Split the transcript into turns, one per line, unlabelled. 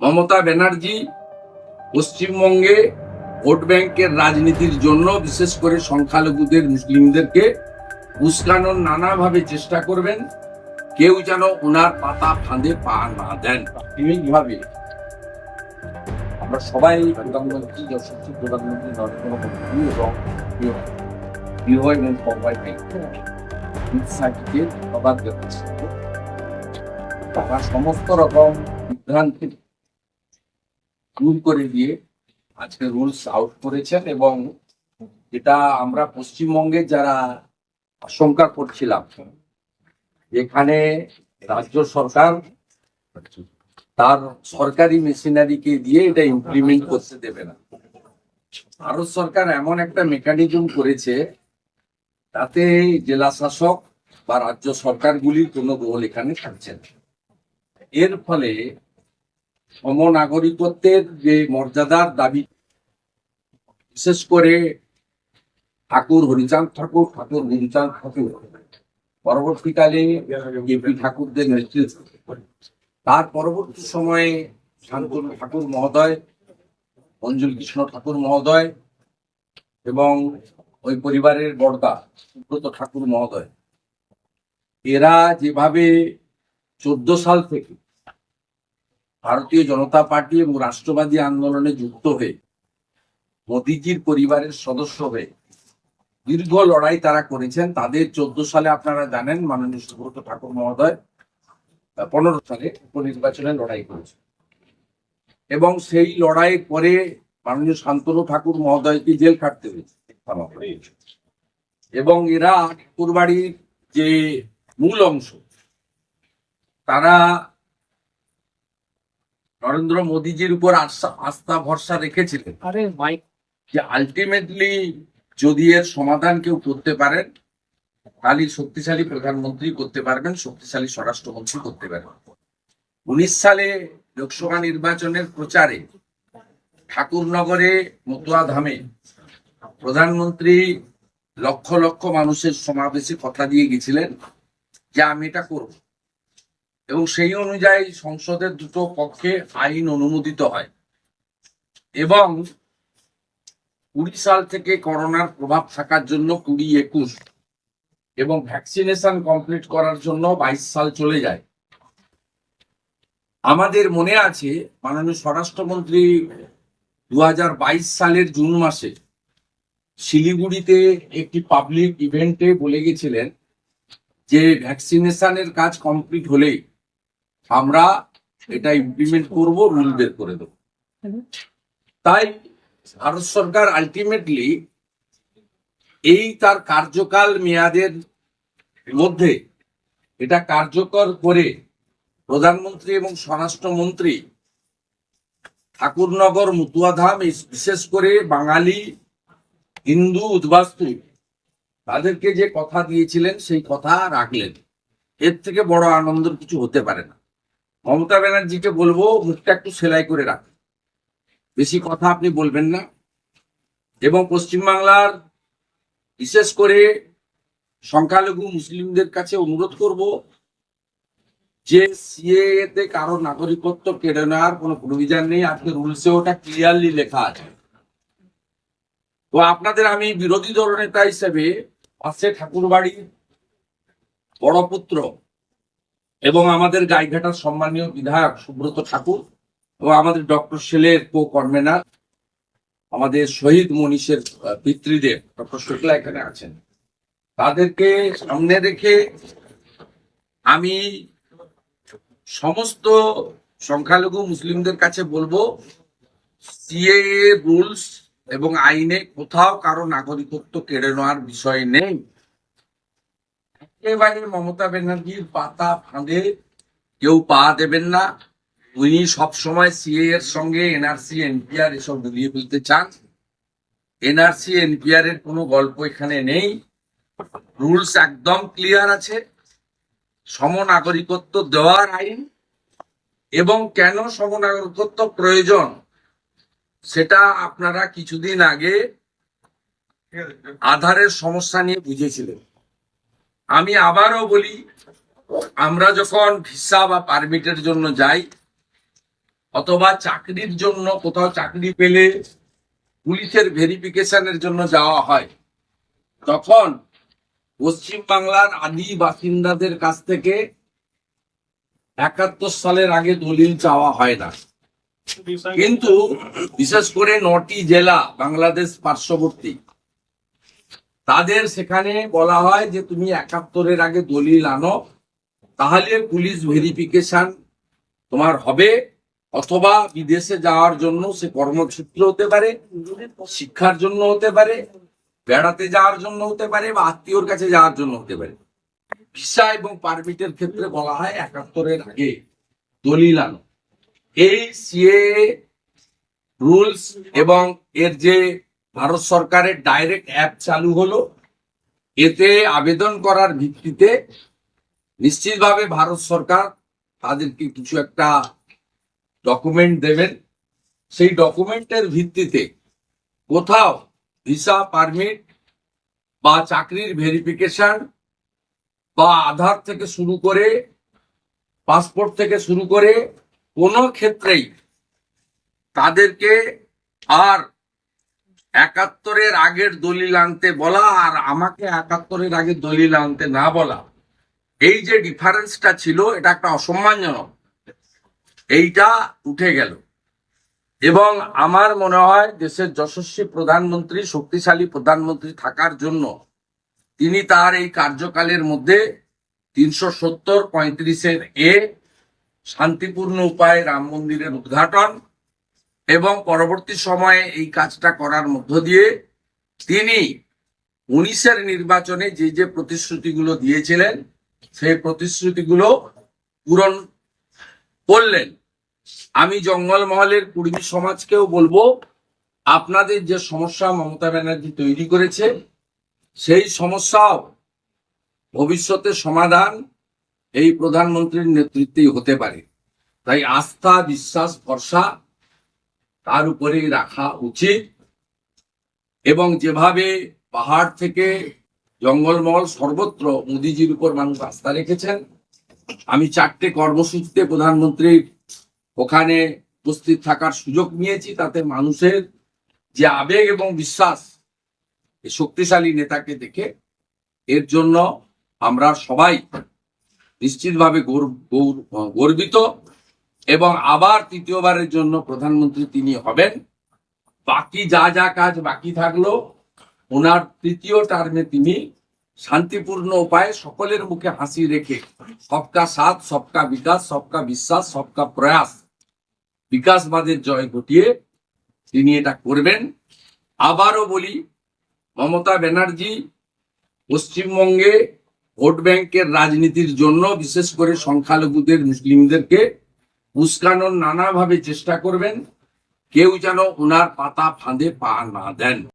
মমতা ব্যানার্জি পশ্চিমবঙ্গে ভোট ব্যাংকের রাজনীতির জন্য বিশেষ করে সংখ্যালঘুদের, মুসলিমদেরকে উস্কানোর নানাভাবে চেষ্টা করবেন। কেউ যেন ওনার পাতা ফাঁদে পা না দেন। প্রাথমিকভাবে আমরা সবাই প্রধানমন্ত্রী, যশস্বী প্রধানমন্ত্রী, নরেন্দ্র মোদী এবং গৃহ এবং সাইটকে ধন্যবাদ তারা সমস্ত রকম বিভ্রান্তি দূর করে দিয়ে আজকে রুলস আউট করেছেন এবং যেটা আমরা পশ্চিমবঙ্গে যারা আশঙ্কা করছিলাম, এখানে রাজ্য সরকার তার সরকারি মেশিনারিকে দিয়ে এটা ইমপ্লিমেন্ট করতে দেবে না। ভারত সরকার এমন একটা মেকানিজম করেছে, তাতে জেলা শাসক বা রাজ্য সরকারগুলির কোনো রোল এখানে থাকছে এর ফলে সমনাগরিকত্বের যে মর্যাদার দাবি, বিশেষ করে ঠাকুর হরিচাঁদ ঠাকুর ঠাকুর হরিচাঁদ ঠাকুর। পরবর্তীকালে এপি ঠাকুরদের নেতৃত্ব। তার পরবর্তী সময়ে শান্তনু ঠাকুর মহোদয় অঞ্জুল কৃষ্ণ ঠাকুর মহোদয় এবং ওই পরিবারের বর্দা সুব্রত ঠাকুর মহোদয়। এরা যেভাবে চোদ্দ সাল থেকে ভারতীয় জনতা পার্টি এবং রাষ্ট্রবাদী আন্দোলনে যুক্ত হয়ে মোদিজির পরিবারের সদস্য হয়ে দীর্ঘ লড়াই তারা করেছেন। তাদের চোদ্দ সালে আপনারা জানেন মাননীয় সুব্রত ঠাকুর মহোদয় পনেরো সালে উপনির্বাচনে লড়াই করেছেন। এবং সেই লড়াই পরে মাননীয় শান্তনু ঠাকুর মহোদয়কে জেল খাটতে হয়েছে। এবং এরা ঠাকুরবাড়ির যে মূল অংশ, তারা নরেন্দ্র মোদীজির উপর আস্থা আস্থা ভরসা রেখেছিলেন।
আরে মাইক।
যে আলটিমেটলি যদি এর সমাধান কেউ করতে পারেন তাহলে শক্তিশালী প্রধানমন্ত্রী করতে পারবেন শক্তিশালী স্বরাষ্ট্রমন্ত্রী করতে পারবেন। উনিশ সালে লোকসভা নির্বাচনের প্রচারে ঠাকুরনগরে মতুয়া ধামে প্রধানমন্ত্রী লক্ষ লক্ষ মানুষের সমাবেশে কথা দিয়ে গেছিলেন যে আমি এটা করব। এবং সেই অনুযায়ী সংসদের দুটো পক্ষে আইন অনুমোদিত হয়। এবং কুড়ি সাল থেকে করোনার প্রভাব থাকার জন্য কুড়ি একুশ এবং ভ্যাকসিনেশন কমপ্লিট করার জন্য বাইশ সাল চলে যায়। আমাদের মনে আছে মাননীয় স্বরাষ্ট্রমন্ত্রী দু হাজার বাইশ সালের জুন মাসে শিলিগুড়িতে একটি পাবলিক ইভেন্টে বলে গেছিলেন যে ভ্যাকসিনেশনের কাজ কমপ্লিট হলেই আমরা এটা ইমপ্লিমেন্ট করব রুল বের করে দেবো। তাই ভারত সরকার আলটিমেটলি এই তার কার্যকাল মেয়াদের মধ্যে এটা কার্যকর করে প্রধানমন্ত্রী এবং স্বরাষ্ট্রমন্ত্রী ঠাকুরনগর, মুতুয়াধাম বিশেষ করে বাঙালি, হিন্দু, উদ্বাস্তু, তাদেরকে যে কথা দিয়েছিলেন, সেই কথা রাখলেন। এর থেকে বড় আনন্দের কিছু হতে পারে না। মমতা ব্যানার্জিকে বলব মুখটা একটু সেলাই করে রাখ। বেশি কথা আপনি বলবেন না। এবং পশ্চিমবাংলার বিশেষ করে সংখ্যালঘু মুসলিমদের কাছে অনুরোধ করব যে সিএ তে কারও নাগরিকত্ব কেড়ে নেওয়ার কোনো প্রভিজন নেই। আজকে রুলসে ওটা ক্লিয়ারলি লেখা আছে। তো আপনাদের আমি বিরোধী দলনেতা হিসেবে পাশে ঠাকুরবাড়ি বড় পুত্র এবং আমাদের গাইঘাটার সম্মানীয় বিধায়ক সুব্রত ঠাকুর এবং আমাদের ডক্টর সেলের কো কনভেনার আমাদের শহীদ মনীষের পিতৃদেব, ডক্টর শুক্লা এখানে আছেন। তাদেরকে সামনে রেখে আমি সমস্ত সংখ্যালঘু মুসলিমদের কাছে বলব সিএ রুলস এবং আইনে কোথাও কারও নাগরিকত্ব কেড়ে নেওয়ার বিষয় নেই। একেবারে মমতা ব্যানার্জির পাতা ফাঁদে। কেউ পা দেবেন না। উনি সবসময় সিএ এর সঙ্গে এনআরসি এনপিআর এসব মিলিয়ে ফেলতে চান। এনআরসি এনপিআর এর কোনো গল্প এখানে নেই। রুলস একদম ক্লিয়ার আছে। সমনাগরিকত্ব দেওয়ার আইন। এবং কেন সমনাগরিকত্ব প্রয়োজন? সেটা আপনারা কিছুদিন আগে আধারের সমস্যা নিয়ে বুঝেছিলেন। আমি আবারও বলি, আমরা যখন ভিসা বা পারমিটের জন্য যাই, অথবা চাকরির জন্য কোথাও চাকরি পেলে পুলিশের ভেরিফিকেশনের জন্য যাওয়া হয়, তখন পশ্চিম বাংলার আদি বাসিন্দাদের কাছ থেকে একাত্তর সালের আগে দলিল চাওয়া হয় না। কিন্তু বিশেষ করে নটি জেলা বাংলাদেশ পার্শ্ববর্তী। তাদের সেখানে বলা হয় যে তুমি একাত্তরের আগে দলিল আনো, তাহলে পুলিশ ভেরিফিকেশন তোমার হবে, অথবা বিদেশে যাওয়ার জন্য সে কর্মক্ষেত্র হতে পারে, শিক্ষার জন্য হতে পারে, বেড়াতে যাওয়ার জন্য হতে পারে, বা আত্মীয়র কাছে যাওয়ার জন্য হতে পারে। ভিসা এবং পারমিটের ক্ষেত্রে বলা হয় একাত্তরের আগে দলিল আনো। এই সিএ রুলস এবং এর যে ভারত সরকারের ডাইরেক্ট অ্যাপ চালু হলো। এতে আবেদন করার ভিত্তিতে নিশ্চিতভাবে ভারত সরকার তাদেরকে কিছু একটা ডকুমেন্ট দেবেন। সেই ডকুমেন্টের ভিত্তিতে কোথাও ভিসা পারমিট বা চাকরির ভেরিফিকেশন বা আধার থেকে শুরু করে পাসপোর্ট থেকে শুরু করে কোনো ক্ষেত্রেই তাদেরকে আর একাত্তরের আগের দলিল আনতে বলা আর আমাকে একাত্তরের আগে দলিল আনতে না বলা। এই যে ডিফারেন্সটা ছিল, এটা একটা অসম্মানজনক। এইটা উঠে গেল। এবং আমার মনে হয় দেশের যশস্বী প্রধানমন্ত্রী, শক্তিশালী প্রধানমন্ত্রী থাকার জন্য তিনি তার এই কার্যকালের মধ্যে তিনশো সত্তর পঁয়ত্রিশের এ শান্তিপূর্ণ উপায়ে রাম মন্দিরের উদ্ঘাটন এবং পরবর্তী সময়ে এই কাজটা করার মধ্য দিয়ে তিনি উনিশের নির্বাচনে যে যে প্রতিশ্রুতিগুলো দিয়েছিলেন, সেই প্রতিশ্রুতিগুলো পূরণ করলেন। আমি জঙ্গলমহলের কুর্মী সমাজকেও বলব, আপনাদের যে সমস্যা মমতা ব্যানার্জি তৈরি করেছে, সেই সমস্যাও ভবিষ্যতে সমাধান এই প্রধানমন্ত্রীর নেতৃত্বেই হতে পারে। তাই আস্থা, বিশ্বাস, ভরসা তার উপরেই রাখা উচিত। এবং যেভাবে পাহাড় থেকে জঙ্গলমহল সর্বত্র মোদিজির উপর মানুষ আস্থা রেখেছেন, আমি চারটে কর্মসূচিতে প্রধানমন্ত্রীর ওখানে উপস্থিত থাকার সুযোগ নিয়েছি, তাতে মানুষের যে আবেগ এবং বিশ্বাস শক্তিশালী নেতাকে দেখে, এর জন্য আমরা সবাই নিশ্চিতভাবে গৌর- গৌর- গর্বিত। এবং আবার তৃতীয়বারের জন্য প্রধানমন্ত্রী তিনি হবেন। বাকি যা যা কাজ বাকি থাকল, ওনার তৃতীয় টার্মে তিনি শান্তিপূর্ণ উপায়ে সকলের মুখে হাসি রেখে সবকা সাথ, সবকা বিকাশ, সবকা বিশ্বাস, সবকা প্রয়াস, বিকাশবাদের জয় ঘটিয়ে তিনি এটা করবেন। আবারও বলি, মমতা ব্যানার্জি পশ্চিমবঙ্গে ভোট ব্যাংকের রাজনীতির জন্য বিশেষ করে সংখ্যালঘুদের, মুসলিমদেরকে উস্কানোর নানাভাবে চেষ্টা করবেন কেউ যেন ওনার পাতা ফাঁদে পা না দেন।